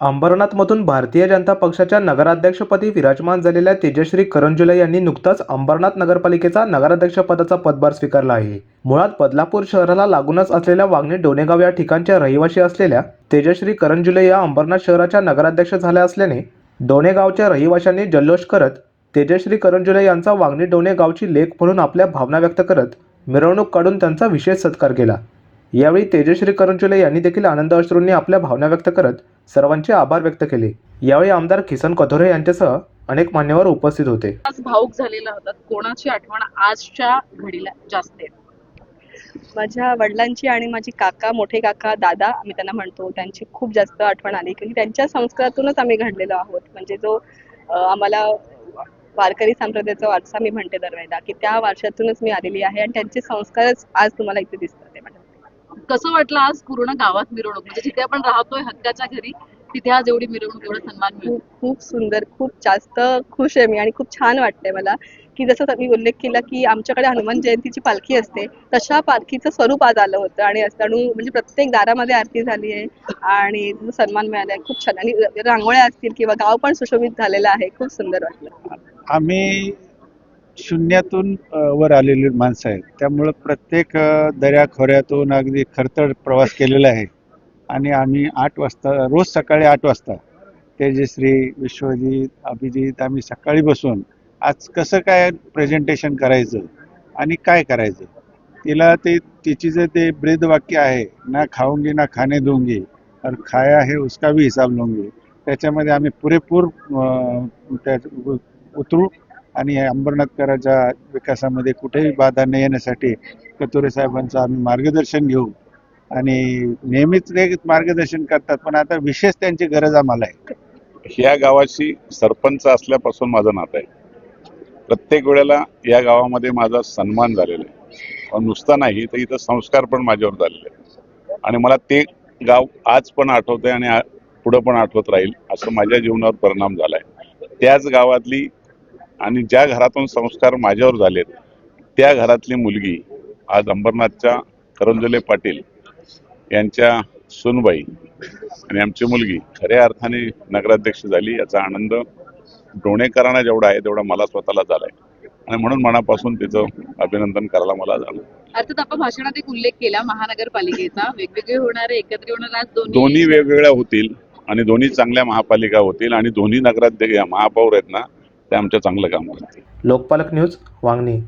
अंबरनाथमधून भारतीय जनता पक्षाच्या नगराध्यक्षपदी विराजमान झालेल्या तेजश्री करंजुले यांनी नुकताच अंबरनाथ नगरपालिकेचा नगराध्यक्षपदाचा पदभार स्वीकारला आहे. मुळात बदलापूर शहराला लागूनच असलेल्या वागणे डोनेगाव या ठिकाणच्या रहिवाशी असलेल्या तेजश्री करंजुले या अंबरनाथ शहराच्या नगराध्यक्ष झाल्या असल्याने डोनेगावच्या रहिवाशांनी जल्लोष करत तेजश्री करंजुले यांचा वागणे डोणे गावची लेख म्हणून आपल्या भावना व्यक्त करत मिरवणूक काढून त्यांचा विशेष सत्कार केला. यावेळी तेजश्री करंजुले यांनी देखील आनंद अश्रूंनी आपल्या भावना व्यक्त करत सर्वांचे आभार व्यक्त केले. यावेळी आमदार किसन कथोरे यांच्यासह अनेक मान्यवर उपस्थित होते. आज भाऊक झालेला होता. कोणाची आठवण आजच्या घडीला जास्त आहे? माझ्या वडिलांची आणि माझी काका मोठे काका दादा आम्ही त्यांना म्हणतो त्यांची खूप जास्त आठवण आली. की त्यांच्या संस्कारातूनच आम्ही घडलेलो आहोत. म्हणजे जो आम्हाला वारकरी संप्रदायाचा वारसा मी म्हणते दरवेळेला की त्या वारशातूनच मी आलेली आहे आणि त्यांचे संस्कारच आज तुम्हाला इथे दिसतात कसं वाटलं आज पूर्ण गावात मिरवणूक? म्हणजे जिथे आपण राहतोय हक्काच्या घरी तिथे आज एवढी मिरवणूक एवढा सन्मान मिळतो. खूप खूप सुंदर खूप जास्त खुश आहे मी आणि खूप छान वाटतंय मला. की जसं मी उल्लेख केला की आमच्याकडे हनुमान जयंतीची पालखी असते. तशा पालखीचं स्वरूप आज आलं होतं आणि असताना म्हणजे प्रत्येक दारामध्ये आरती झाली आहे आणि सन्मान मिळालाय. खूप छान. आणि रांगोळ्या असतील किंवा गाव पण सुशोभित झालेलं आहे. खूप सुंदर वाटलं. आम्ही शून्यातून वर आलेली माणसं आहेत. त्यामुळं प्रत्येक अ, दऱ्याखोऱ्यातून अगदी खरतर प्रवास केलेला आहे. आणि आम्ही आठ वाजता रोज सकाळी आठ वाजता तेजश्री विश्वजित अभिजित आम्ही सकाळी बसून आज कसं काय प्रेझेंटेशन करायचं आणि काय करायचं तिला ते तिची जे ते ब्रीदवाक्य आहे ना खाऊंगी ना खाणे दूंगी और खाया है उसका भी हिसाब लूंगी त्याच्यामध्ये आम्ही पुरेपूर त्या उतरू आणि अंबरनाथकराच्या विकासामध्ये कुठेही बाधा न येण्यासाठी कतोरे साहेबांचं आम्ही मार्गदर्शन घेऊ. आणि नेहमीच ते मार्गदर्शन करतात पण आता विशेष त्यांची गरज आम्हाला आहे. ह्या गावाशी सरपंच असल्यापासून माझं नातं आहे. प्रत्येक वेळेला या गावामध्ये माझा सन्मान झालेला आहे. नुसता नाही तर इथं संस्कार पण माझ्यावर झालेले आहे आणि मला ते गाव आज पण आठवतंय आणि पुढं पण आठवत राहील असं माझ्या जीवनावर परिणाम झालाय. त्याच गावातली आणि ज्या घरातून संस्कार माझ्यावर झालेत त्या घरातली मुलगी आज अंबरनाथच्या करंजले पाटील यांच्या सुनबाई आणि आमची मुलगी खऱ्या अर्थाने नगराध्यक्ष झाली याचा आनंद डोणेकरांना जेवढा आहे तेवढा मला स्वतःला झालाय. आणि म्हणून मनापासून तिचं अभिनंदन करायला मला झालं. अर्थात आपण भाषणात एक उल्लेख केला महानगरपालिकेचा. वेगवेगळे होणारे एकत्र होणारे दोन्ही वेगवेगळ्या होतील आणि दोन्ही चांगल्या महापालिका होतील आणि दोन्ही नगराध्यक्ष महापौर आहेत ना आमच्या चांगलं काम लोकपालक न्यूज वांगणी.